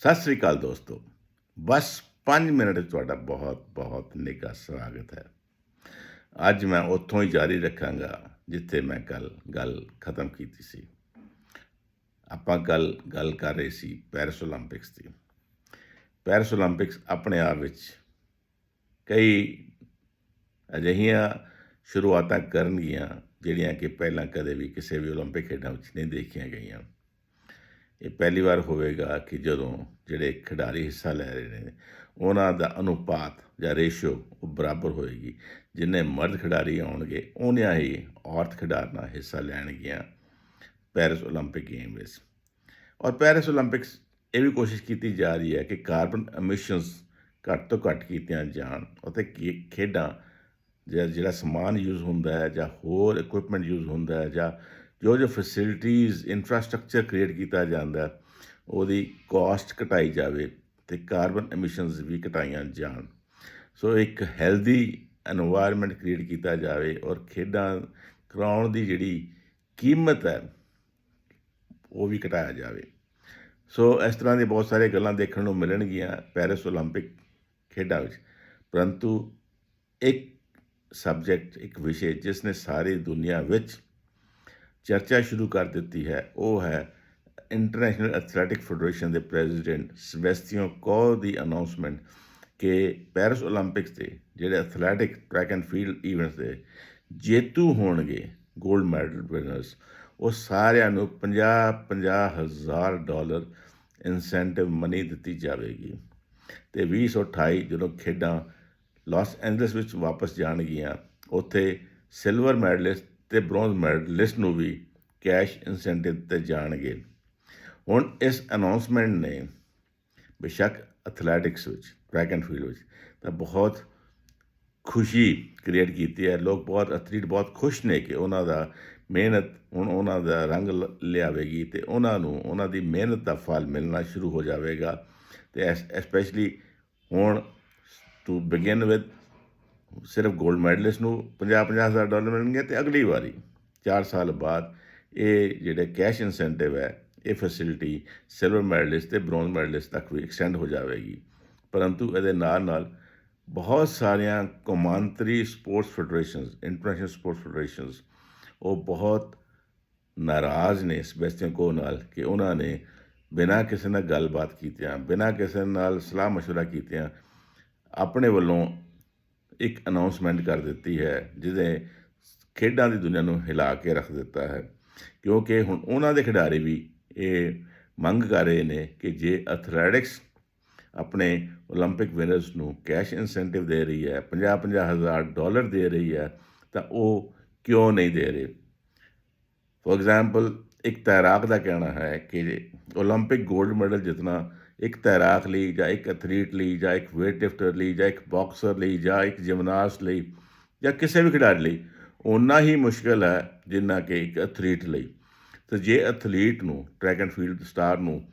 ਸਤਿ ਸ੍ਰੀ ਅਕਾਲ ਦੋਸਤੋ। ਬਸ 5 ਮਿੰਟ ਤੁਹਾਡਾ ਬਹੁਤ ਬਹੁਤ ਨਿੱਘਾ ਸਵਾਗਤ ਹੈ। ਅੱਜ ਮੈਂ ਉੱਥੋਂ ਹੀ ਜਾਰੀ ਰੱਖਾਂਗਾ, ਜਿੱਥੇ ਮੈਂ ਕੱਲ ਗੱਲ ਖਤਮ ਕੀਤੀ ਸੀ। ਆਪਾਂ ਗੱਲ ਗੱਲ ਕਰ ਰਹੇ ਸੀ ਪੈਰਿਸ 올림픽ਸ ਦੀ। ਪੈਰਿਸ 올림픽ਸ ਆਪਣੇ ਆਪ ਵਿੱਚ ਕਈ ਅਜਿਹੀਆਂ ਸ਼ੁਰੂਆਤਾਂ ਕਰਨਗੀਆਂ, ਜਿਹੜੀਆਂ ਕਿ ਪਹਿਲਾਂ ਕਦੇ ਵੀ ਕਿਸੇ ਵੀ 올림픽 ਖੇਡਾਂ ਵਿੱਚ ਨਹੀਂ ਦੇਖੀਆਂ ਗਈਆਂ। ਇਹ ਪਹਿਲੀ ਵਾਰ ਹੋਵੇਗਾ ਕਿ ਜਦੋਂ ਜਿਹੜੇ ਖਿਡਾਰੀ ਹਿੱਸਾ ਲੈ ਰਹੇ ਨੇ, ਉਹਨਾਂ ਦਾ ਅਨੁਪਾਤ ਜਾਂ ਰੇਸ਼ੋ ਉਹ ਬਰਾਬਰ ਹੋਏਗੀ। ਜਿੰਨੇ ਮਰਦ ਖਿਡਾਰੀ ਆਉਣਗੇ ਉਹਨਾਂ ਹੀ ਔਰਤ ਖਿਡਾਰਨਾ ਹਿੱਸਾ ਲੈਣਗੀਆਂ ਪੈਰਿਸ 올림픽 ਗੇਮ ਵਿੱਚ। ਔਰ ਪੈਰਿਸ 올림픽ਸ ਇਹ ਵੀ ਕੋਸ਼ਿਸ਼ ਕੀਤੀ ਜਾ ਰਹੀ ਹੈ ਕਿ ਕਾਰਬਨ ਐਮਿਸ਼ਨਸ ਘੱਟ ਤੋਂ ਘੱਟ ਕੀਤੀਆਂ ਜਾਣ ਅਤੇ ਖੇਡਾਂ ਜਿਹੜਾ ਸਮਾਨ ਯੂਜ਼ ਹੁੰਦਾ ਹੈ ਜਾਂ ਹੋਰ ਇਕਵਿਪਮੈਂਟ ਯੂਜ਼ ਹੁੰਦਾ ਹੈ ਜਾਂ ਜੋ ਜੋ ਫੈਸਿਲਿਟੀਜ਼ ਇਨਫਰਾਸਟ੍ਰਕਚਰ ਕ੍ਰੀਏਟ ਕੀਤਾ ਜਾਂਦਾ, ਉਹਦੀ ਕਾਸਟ ਘਟਾਈ ਜਾਵੇ ਤੇ ਕਾਰਬਨ ਐਮਿਸ਼ਨਸ ਵੀ ਘਟਾਈਆਂ ਜਾਣ। ਸੋ ਇੱਕ ਹੈਲਦੀ এনवायरमेंट ਕ੍ਰੀਏਟ ਕੀਤਾ ਜਾਵੇ ਔਰ ਖੇਡਾਂ ਕਰਾਉਣ ਦੀ ਜਿਹੜੀ ਕੀਮਤ ਹੈ, ਉਹ ਵੀ ਘਟਾਇਆ ਜਾਵੇ। ਸੋ ਇਸ ਤਰ੍ਹਾਂ ਦੇ ਬਹੁਤ ਸਾਰੇ ਗੱਲਾਂ ਦੇਖਣ ਨੂੰ ਮਿਲਣਗੀਆਂ ਪੈਰਿਸ 올림픽 ਖੇਡਾਂ ਵਿੱਚ। ਪਰੰਤੂ ਇੱਕ ਸਬਜੈਕਟ ਇੱਕ ਵਿਸ਼ੇ ਜਿਸ ਨੇ ਸਾਰੀ ਦੁਨੀਆ ਵਿੱਚ ਚਰਚਾ ਸ਼ੁਰੂ ਕਰ ਦਿੱਤੀ ਹੈ। ਉਹ ਹੈ ਇੰਟਰਨੈਸ਼ਨਲ ਐਥਲੈਟਿਕ ਫੈਡਰੇਸ਼ਨ ਦੇ ਪ੍ਰੈਜ਼ੀਡੈਂਟ ਸਬੈਸਟੀਅਨ ਕੋ ਦੀ ਅਨਾਉਂਸਮੈਂਟ ਕਿ ਪੈਰਿਸ 올림픽ਸ ਦੇ ਜਿਹੜੇ athletic track and field events ਦੇ ਜੇਤੂ ਹੋਣਗੇ 골ਡ ਮੈਡਲ ਵਿਨਰਸ ਉਹ ਸਾਰਿਆਂ ਨੂੰ 50 50000 ਡਾਲਰ ਇਨਸੈਂਟਿਵ ਮਨੀ ਦਿੱਤੀ ਜਾਵੇਗੀ। ਤੇ 2028 ਜਦੋਂ ਖੇਡਾਂ ਲਾਸ ਐਂਜਲਸ ਵਿੱਚ ਵਾਪਸ ਜਾਣਗੀਆਂ, ਉੱਥੇ ਸਿਲਵਰ ਮੈਡਲਿਸਟ ਤੇ ਬ੍ਰੌਂਜ਼ ਮੈਡਲਿਸਟ ਨੂੰ ਵੀ ਕੈਸ਼ ਇਨਸੈਂਟਿਵ ਤੇ ਜਾਣਗੇ। ਹੁਣ ਇਸ ਅਨਾਉਂਸਮੈਂਟ ਨੇ ਬੇਸ਼ੱਕ ਐਥਲੈਟਿਕਸ ਵਿੱਚ ਟਰੈਕ ਐਂਡ ਫੀਲਡ ਵਿੱਚ ਤਾਂ ਬਹੁਤ ਖੁਸ਼ੀ ਕ੍ਰੀਏਟ ਕੀਤੀ ਹੈ। ਲੋਕ ਬਹੁਤ ਐਥਲੀਟ ਬਹੁਤ ਖੁਸ਼ ਨੇ ਕਿ ਉਹਨਾਂ ਦਾ ਮਿਹਨਤ, ਹੁਣ ਉਹਨਾਂ ਦਾ ਰੰਗ ਲ- ਲਿਆਵੇਗੀ ਤੇ ਉਹਨਾਂ ਨੂੰ ਉਹਨਾਂ ਦੀ ਮਿਹਨਤ ਦਾ ਫਲ ਮਿਲਣਾ ਸ਼ੁਰੂ ਹੋ ਜਾਵੇਗਾ। ਤੇ ਐਸਪੈਸ਼ਲੀ ਹੁਣ ਟੂ ਬਿਗਿਨ ਵਿਦ ਸਿਰਫ 골ਡ ਮੈਡਲਿਸਟ ਨੂੰ 50-50000 ਡਾਲਰ ਮਿਲਣਗੇ ਤੇ ਅਗਲੀ ਵਾਰੀ 4 ਸਾਲ ਬਾਅਦ ਇਹ ਜਿਹੜੇ ਕੈਸ਼ ਇਨਸੈਂਟਿਵ ਹੈ, ਇਹ ਫੈਸਿਲਿਟੀ ਸਿਲਵਰ ਮੈਡਲਿਸਟ ਤੇ ਬ੍ਰੌਂਜ਼ ਮੈਡਲਿਸਟ ਤੱਕ ਵੀ ਐਕਸਟੈਂਡ ਹੋ ਜਾਵੇਗੀ। ਪਰੰਤੂ ਇਹਦੇ ਨਾਲ ਨਾਲ ਬਹੁਤ ਸਾਰੀਆਂ ਕੌਮਾਂਤਰੀ sports federations international sports federations ਉਹ ਬਹੁਤ ਨਾਰਾਜ਼ ਨੇ ਇਸ ਸਬੈਸਟੀਅਨ ਕੋ ਨਾਲ ਕਿ ਉਹਨਾਂ ਨੇ ਬਿਨਾਂ ਕਿਸੇ ਨਾਲ ਗੱਲਬਾਤ ਕੀਤਿਆਂ, ਬਿਨਾਂ ਕਿਸੇ ਨਾਲ ਸਲਾਹ مشورہ ਕੀਤਿਆਂ, ਆਪਣੇ ਵੱਲੋਂ ਇੱਕ ਅਨਾਉਂਸਮੈਂਟ ਕਰ ਦਿੱਤੀ ਹੈ, ਜਿਹਦੇ ਖੇਡਾਂ ਦੀ ਦੁਨੀਆ ਨੂੰ ਹਿਲਾ ਕੇ ਰੱਖ ਦਿੱਤਾ ਹੈ। ਕਿਉਂਕਿ ਹੁਣ ਉਹਨਾਂ ਦੇ ਖਿਡਾਰੀ ਵੀ ਇਹ ਮੰਗ ਕਰ ਰਹੇ ਨੇ ਕਿ ਜੇ ਐਥਲੈਟਿਕਸ ਆਪਣੇ 올림픽 ਵਿਨਰਸ ਨੂੰ ਕੈਸ਼ ਇਨਸੈਂਟਿਵ ਦੇ ਰਹੀ ਹੈ 50 ਹਜ਼ਾਰ ਡਾਲਰ ਦੇ ਰਹੀ ਹੈ, ਤਾਂ ਉਹ ਕਿਉਂ ਨਹੀਂ ਦੇ ਰਹੇ? ਫੋਰ ਐਗਜ਼ਾਮਪਲ ਇੱਕ ਤੈਰਾਕ ਦਾ ਕਹਿਣਾ ਹੈ ਕਿ 올림픽 골ਡ ਮੈਡਲ ਜਿੰਨਾ ਇੱਕ ਤੈਰਾਕ ਲਈ ਜਾਂ ਇੱਕ ਐਥਲੀਟ ਲਈ ਜਾਂ ਇੱਕ weight lifter ਲਈ ਜਾਂ ਇੱਕ ਬਾਕਸਰ ਲਈ ਜਾਂ ਇੱਕ ਜਿਮਨਾਸਟ ਲਈ ਜਾਂ ਕਿਸੇ ਵੀ ਖਿਡਾਰੀ ਲਈ ਉਨਾ ਹੀ ਮੁਸ਼ਕਲ ਹੈ ਜਿੰਨਾ ਕਿ ਇੱਕ ਐਥਲੀਟ ਲਈ। ਤੇ ਜੇ ਐਥਲੀਟ ਨੂੰ ਟਰੈਕ ਐਂਡ ਫੀਲਡ ਸਟਾਰ ਨੂੰ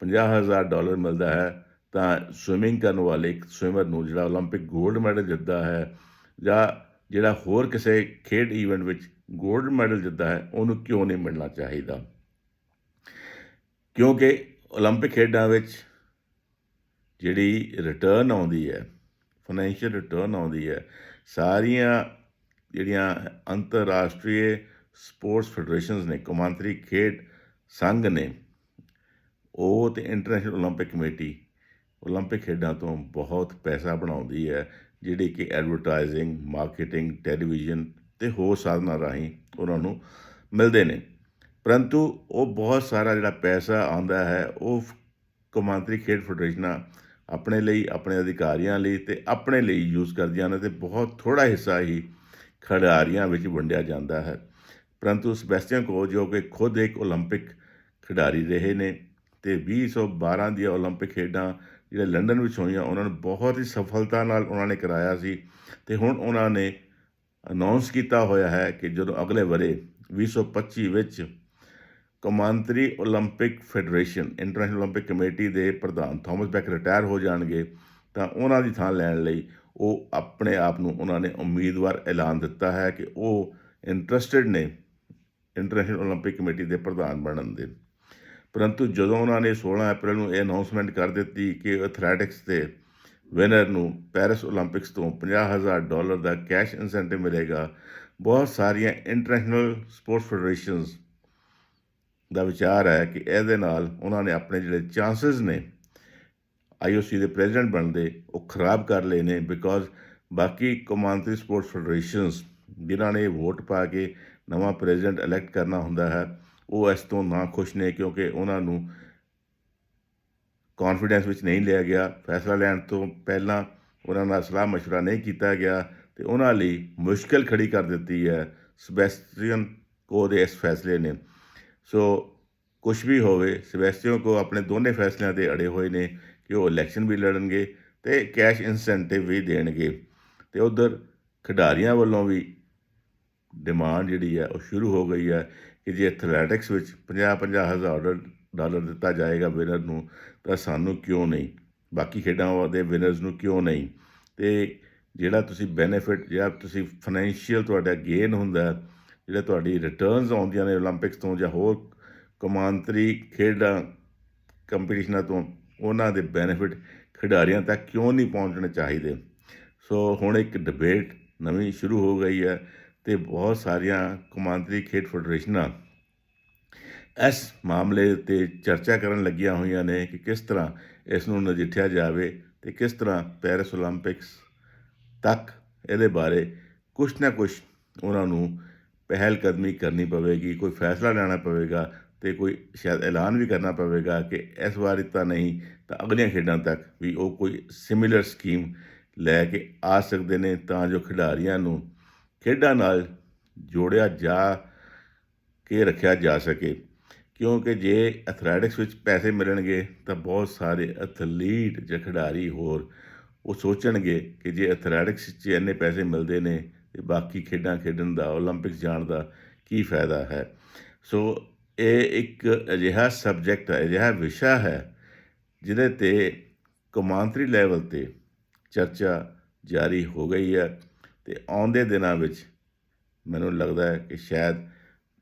50000 ਡਾਲਰ ਮਿਲਦਾ ਹੈ, ਤਾਂ ਸਵਿਮਿੰਗ ਕਰਨ ਵਾਲੇ ਇੱਕ ਸਵਿਮਰ ਨੂੰ ਜਿਹੜਾ 올림픽 골ਡ ਮੈਡਲ ਜਿੱਤਦਾ ਹੈ ਜਾਂ ਜਿਹੜਾ ਹੋਰ ਕਿਸੇ ਖੇਡ ਇਵੈਂਟ ਵਿੱਚ 골ਡ ਮੈਡਲ ਜਿੱਤਦਾ ਹੈ, ਉਹਨੂੰ ਕਿਉਂ ਨਹੀਂ ਮਿਲਣਾ ਚਾਹੀਦਾ? ਕਿਉਂਕਿ 올림픽 ਖੇਡਾਂ ਵਿੱਚ ਜਿਹੜੀ ਰਿਟਰਨ ਆਉਂਦੀ ਹੈ ਫਾਈਨੈਂਸ਼ੀਅਲ ਰਿਟਰਨ ਆਉਂਦੀ ਹੈ ਸਾਰੀਆਂ ਜਿਹੜੀਆਂ ਅੰਤਰਰਾਸ਼ਟਰੀ ਸਪੋਰਟਸ ਫੈਡਰੇਸ਼ਨਸ ਨੇ ਕੌਮਾਂਤਰੀ ਖੇਡ ਸੰਘ ਨੇ ਉਹ ਤੇ ਇੰਟਰਨੈਸ਼ਨਲ 올림픽 ਕਮੇਟੀ 올림픽 ਖੇਡਾਂ ਤੋਂ ਬਹੁਤ ਪੈਸਾ ਬਣਾਉਂਦੀ ਹੈ ਜਿਹੜੀ ਕਿ ਐਡਵਰਟਾਈਜ਼ਿੰਗ ਮਾਰਕੀਟਿੰਗ ਟੈਲੀਵਿਜ਼ਨ ਤੇ ਹੋਰ ਸਾਧਨਾਂ ਰਾਹੀਂ ਉਹਨਾਂ ਨੂੰ ਮਿਲਦੇ ਨੇ ਪਰੰਤੂ ਉਹ ਬਹੁਤ ਸਾਰਾ ਜਿਹੜਾ ਪੈਸਾ ਆਉਂਦਾ ਹੈ ਉਹ ਕੌਮਾਂਤਰੀ ਖੇਡ ਫੈਡਰੇਸ਼ਨਾਂ ਆਪਣੇ ਲਈ ਆਪਣੇ ਅਧਿਕਾਰੀਆਂ ਲਈ ਤੇ ਆਪਣੇ ਲਈ ਯੂਜ਼ ਕਰਦੀਆਂ ਨੇ ਤੇ ਬਹੁਤ ਥੋੜਾ ਹਿੱਸਾ ਹੀ ਖਿਡਾਰੀਆਂ ਵਿੱਚ ਵੰਡਿਆ ਜਾਂਦਾ ਹੈ ਪਰੰਤੂ ਸਬੈਸਟੀਅਨ ਕੋ ਜੋ ਕਿ ਖੁਦ ਇੱਕ 올림픽 ਖਿਡਾਰੀ ਰਹੇ ਨੇ ਤੇ 2012 ਦੀਆਂ 올림픽 ਖੇਡਾਂ ਜਿਹੜੇ ਲੰਡਨ ਵਿੱਚ ਹੋਈਆਂ ਉਹਨਾਂ ਨੂੰ ਬਹੁਤ ਹੀ ਸਫਲਤਾ ਨਾਲ ਉਹਨਾਂ ਨੇ ਕਰਾਇਆ ਸੀ ਤੇ ਹੁਣ ਉਹਨਾਂ ਨੇ ਅਨਾਉਂਸ ਕੀਤਾ ਹੋਇਆ ਹੈ ਕਿ ਜਦੋਂ ਅਗਲੇ ਵਰੇ 2025 ਵਿੱਚ ਕੌਮਾਂਤਰੀ 올림픽 ਫੈਡਰੇਸ਼ਨ, ਇੰਟਰਨੈਸ਼ਨਲ 올림픽 ਕਮੇਟੀ ਦੇ ਪ੍ਰਧਾਨ ਥਾਮਸ ਬੈਕ ਰਿਟਾਇਰ ਹੋ ਜਾਣਗੇ, ਤਾਂ ਉਹਨਾਂ ਦੀ ਥਾਂ ਲੈਣ ਲਈ ਉਹ ਆਪਣੇ ਆਪ ਨੂੰ ਉਹਨਾਂ ਨੇ ਉਮੀਦਵਾਰ ਐਲਾਨ ਦਿੱਤਾ ਹੈ ਕਿ ਉਹ ਇੰਟਰਸਟਿਡ ਨੇ ਇੰਟਰਨੈਸ਼ਨਲ 올림픽 ਕਮੇਟੀ ਦੇ ਪ੍ਰਧਾਨ ਬਣਨ ਦੇ। ਪਰੰਤੂ ਜਦੋਂ ਉਹਨਾਂ ਨੇ 16 ਅਪ੍ਰੈਲ ਨੂੰ ਇਹ ਅਨਾਉਂਸਮੈਂਟ ਕਰ ਦਿੱਤੀ ਕਿ ਐਥਲੈਟਿਕਸ ਦੇ ਵਿਨਰ ਨੂੰ ਪੈਰਿਸ 올림픽ਸ ਤੋਂ 50000 ਡਾਲਰ ਦਾ ਕੈਸ਼ ਇਨਸੈਂਟਿਵ ਮਿਲੇਗਾ, ਬਹੁਤ ਸਾਰੀਆਂ ਇੰਟਰਨੈਸ਼ਨਲ ਸਪੋਰਟਸ ਫੈਡਰੇਸ਼ਨਸ ਦਾ ਵਿਚਾਰ ਹੈ ਕਿ ਇਹਦੇ ਨਾਲ ਉਹਨਾਂ ਨੇ ਆਪਣੇ ਜਿਹੜੇ ਚਾਂਸਸ ਨੇ ਆਈਓਸੀ ਦੇ ਪ੍ਰੈਜ਼ੀਡੈਂਟ ਬਣਦੇ ਉਹ ਖਰਾਬ ਕਰ ਲਏ ਨੇ ਬਿਕੋਜ਼ ਬਾਕੀ ਕੌਮਾਂਤਰੀ ਸਪੋਰਟਸ ਫੈਡਰੇਸ਼ਨਸ ਜਿਨ੍ਹਾਂ ਨੇ ਵੋਟ ਪਾ ਕੇ ਨਵਾਂ ਪ੍ਰੈਜ਼ੀਡੈਂਟ ਇਲੈਕਟ ਕਰਨਾ ਹੁੰਦਾ ਹੈ ਉਹ ਇਸ ਤੋਂ ਨਾ ਖੁਸ਼ ਨੇ ਕਿਉਂਕਿ ਉਹਨਾਂ ਨੂੰ ਕੌਨਫੀਡੈਂਸ ਵਿੱਚ ਨਹੀਂ ਲਿਆ ਗਿਆ ਫੈਸਲਾ ਲੈਣ ਤੋਂ ਪਹਿਲਾਂ ਉਹਨਾਂ ਨਾਲ ਸਲਾਹ مشورہ ਨਹੀਂ ਕੀਤਾ ਗਿਆ ਤੇ ਉਹਨਾਂ ਲਈ ਮੁਸ਼ਕਲ ਖੜੀ ਕਰ ਦਿੱਤੀ ਹੈ ਸਬੈਸਟੀਅਨ ਕੋ ਦੇ ਇਸ ਫੈਸਲੇ ਨੇ ਸੋ ਕੁਝ ਵੀ ਹੋਵੇ ਸਬੈਸਟੀਅਨ ਕੋ ਆਪਣੇ ਦੋਨੇ ਫੈਸਲਿਆਂ ਤੇ ਅੜੇ ਹੋਏ ਨੇ ਕਿ ਉਹ ਇਲੈਕਸ਼ਨ ਵੀ ਲੜਨਗੇ ਤੇ ਕੈਸ਼ ਇਨਸੈਂਟਿਵ ਵੀ ਦੇਣਗੇ। ਤੇ ਉਧਰ ਖਿਡਾਰੀਆਂ ਵੱਲੋਂ ਵੀ ਡਿਮਾਂਡ ਜਿਹੜੀ ਹੈ ਉਹ ਸ਼ੁਰੂ ਹੋ ਗਈ ਹੈ ਕਿ ਜੇ ਐਥਲੈਟਿਕਸ ਵਿੱਚ 50-50 ਹਜ਼ਾਰ ਡਾਲਰ ਦਿੱਤਾ ਜਾਏਗਾ ਵਿਨਰ ਨੂੰ, ਤਾਂ ਸਾਨੂੰ ਕਿਉਂ ਨਹੀਂ? ਬਾਕੀ ਖੇਡਾਂ ਦੇ ਵਿਨਰਸ ਨੂੰ ਕਿਉਂ ਨਹੀਂ? ਤੇ ਜਿਹੜਾ ਤੁਸੀਂ ਬੈਨੀਫਿਟ ਜਿਹੜਾ ਤੁਸੀਂ ਫਾਈਨੈਂਸ਼ੀਅਲ ਤੁਹਾਡਾ ਗੇਨ ਹੁੰਦਾ ਜਿਹੜੇ ਤੁਹਾਡੀ ਰਿਟਰਨਸ ਆਉਂਦੀਆਂ ਨੇ 올림픽ਸ ਤੋਂ ਜਾਂ ਹੋਰ ਕਮਾਂਤਰੀ ਖੇਡਾਂ ਕੰਪੀਟੀਸ਼ਨਾਂ ਤੋਂ, ਉਹਨਾਂ ਦੇ ਬੈਨੀਫਿਟ ਖਿਡਾਰੀਆਂ ਤੱਕ ਕਿਉਂ ਨਹੀਂ ਪਹੁੰਚਣੇ ਚਾਹੀਦੇ? ਸੋ ਹੁਣ ਇੱਕ ਡਿਬੇਟ ਨਵੀਂ ਸ਼ੁਰੂ ਹੋ ਗਈ ਹੈ ਤੇ ਬਹੁਤ ਸਾਰੀਆਂ ਕਮਾਂਤਰੀ ਖੇਡ ਫੈਡਰੇਸ਼ਨਾਂ ਇਸ ਮਾਮਲੇ ਤੇ ਚਰਚਾ ਕਰਨ ਲੱਗੀਆਂ ਹੋਈਆਂ ਨੇ ਕਿ ਕਿਸ ਤਰ੍ਹਾਂ ਇਸ ਨੂੰ ਨਜਿੱਠਿਆ ਜਾਵੇ ਤੇ ਕਿਸ ਤਰ੍ਹਾਂ ਪੈਰਿਸ 올림픽ਸ ਤੱਕ ਇਹਦੇ ਬਾਰੇ ਕੁਛ ਨਾ ਕੁਛ ਉਹਨਾਂ ਨੂੰ ਪਹਿਲ ਕਦਮੀ ਕਰਨੀ ਪਵੇਗੀ, ਕੋਈ ਫੈਸਲਾ ਲੈਣਾ ਪਵੇਗਾ ਤੇ ਕੋਈ ਸ਼ਾਇਦ ਐਲਾਨ ਵੀ ਕਰਨਾ ਪਵੇਗਾ ਕਿ ਇਸ ਵਾਰੀ ਤਾਂ ਨਹੀਂ, ਤਾਂ ਅਗਲੀਆਂ ਖੇਡਾਂ ਤੱਕ ਵੀ ਉਹ ਕੋਈ ਸਿਮਿਲਰ ਸਕੀਮ ਲੈ ਕੇ ਆ ਸਕਦੇ ਨੇ, ਤਾਂ ਜੋ ਖਿਡਾਰੀਆਂ ਨੂੰ ਖੇਡਾਂ ਨਾਲ ਜੋੜਿਆ ਜਾ ਕੇ ਰੱਖਿਆ ਜਾ ਸਕੇ। ਕਿਉਂਕਿ ਜੇ ਐਥਲੈਟਿਕਸ ਵਿੱਚ ਪੈਸੇ ਮਿਲਣਗੇ, ਤਾਂ ਬਹੁਤ ਸਾਰੇ ਐਥਲੀਟ ਜਾਂ ਖਿਡਾਰੀ ਹੋਰ ਉਹ ਸੋਚਣਗੇ ਕਿ ਜੇ ਐਥਲੈਟਿਕਸ 'ਚ ਇੰਨੇ ਪੈਸੇ ਮਿਲਦੇ ਨੇ ਤੇ ਬਾਕੀ ਖੇਡਾਂ ਖੇਡਣ ਦਾ 올림픽ਸ ਜਾਣ ਦਾ ਕੀ ਫਾਇਦਾ ਹੈ? ਸੋ ਇਹ ਇੱਕ ਅਜਿਹਾ ਸਬਜੈਕਟ ਹੈ, ਅਜਿਹਾ ਵਿਸ਼ਾ ਹੈ, ਜਿਹਦੇ ਤੇ ਕੌਮਾਂਤਰੀ ਲੈਵਲ ਤੇ ਚਰਚਾ ਜਾਰੀ ਹੋ ਗਈ ਹੈ ਤੇ ਆਉਂਦੇ ਦਿਨਾਂ ਵਿੱਚ ਮੈਨੂੰ ਲੱਗਦਾ ਹੈ ਕਿ ਸ਼ਾਇਦ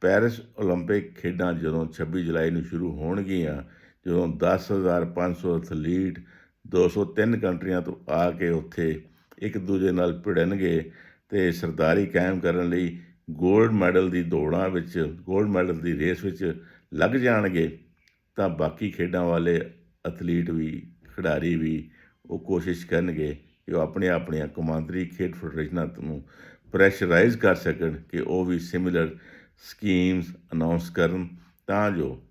ਪੈਰਿਸ 올림픽 ਖੇਡਾਂ ਜਦੋਂ 26 ਜੁਲਾਈ ਨੂੰ ਸ਼ੁਰੂ ਹੋਣਗੀਆਂ, ਜਦੋਂ 10500 ਐਥਲੀਟ 203 ਕੰਟਰੀਆਂ ਤੋਂ ਆ ਕੇ ਉੱਥੇ ਇੱਕ ਦੂਜੇ ਨਾਲ ਭਿੜਨਗੇ ਤੇ ਸਰਦਾਰੀ ਕਾਇਮ ਕਰਨ ਲਈ 골ਡ ਮੈਡਲ ਦੀ ਦੌੜਾਂ ਵਿੱਚ 골ਡ ਮੈਡਲ ਦੀ ਰੇਸ ਵਿੱਚ ਲੱਗ ਜਾਣਗੇ, ਤਾਂ ਬਾਕੀ ਖੇਡਾਂ ਵਾਲੇ ਐਥਲੀਟ ਵੀ, ਖਿਡਾਰੀ ਵੀ ਉਹ ਕੋਸ਼ਿਸ਼ ਕਰਨਗੇ ਕਿ ਉਹ ਆਪਣੇ ਆਪਣੀਆਂ ਕੌਮਾਂਤਰੀ ਖੇਡ ਫੈਡਰੇਸ਼ਨਾਂ ਨੂੰ ਪ੍ਰੈਸ਼ਰਾਈਜ਼ ਕਰ ਸਕਣ ਕਿ ਉਹ ਵੀ ਸਿਮਿਲਰ ਸਕੀਮਸ ਅਨਾਉਂਸ ਕਰਨ, ਤਾਂ ਜੋ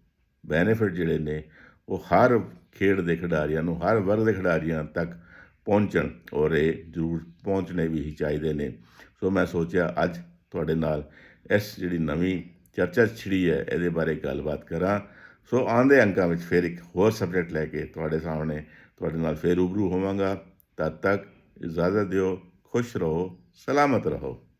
ਬੈਨੀਫਿਟ ਜਿਹੜੇ ਨੇ ਉਹ ਹਰ ਖੇਡ ਦੇ ਖਿਡਾਰੀਆਂ ਨੂੰ, ਹਰ ਵਰਗ ਦੇ ਖਿਡਾਰੀਆਂ ਤੱਕ ਪਹੁੰਚਣ ਔਰ ਇਹ ਜ਼ਰੂਰ ਪਹੁੰਚਣੇ ਵੀ ਹੀ ਚਾਹੀਦੇ ਨੇ। ਸੋ ਮੈਂ ਸੋਚਿਆ ਅੱਜ ਤੁਹਾਡੇ ਨਾਲ ਇਸ ਜਿਹੜੀ ਨਵੀਂ ਚਰਚਾ ਛਿੜੀ ਹੈ, ਇਹਦੇ ਬਾਰੇ ਗੱਲਬਾਤ ਕਰਾਂ। ਸੋ ਆਉਂਦੇ ਅੰਕਾਂ ਵਿੱਚ ਫਿਰ ਇੱਕ ਹੋਰ ਸਬਜੈਕਟ ਲੈ ਕੇ ਤੁਹਾਡੇ ਸਾਹਮਣੇ ਤੁਹਾਡੇ ਨਾਲ ਫਿਰ ਰੂਬਰੂ ਹੋਵਾਂਗਾ। ਤਦ ਤੱਕ ਇਜਾਜ਼ਤ ਦਿਓ, ਖੁਸ਼ ਰਹੋ, ਸਲਾਮਤ ਰਹੋ।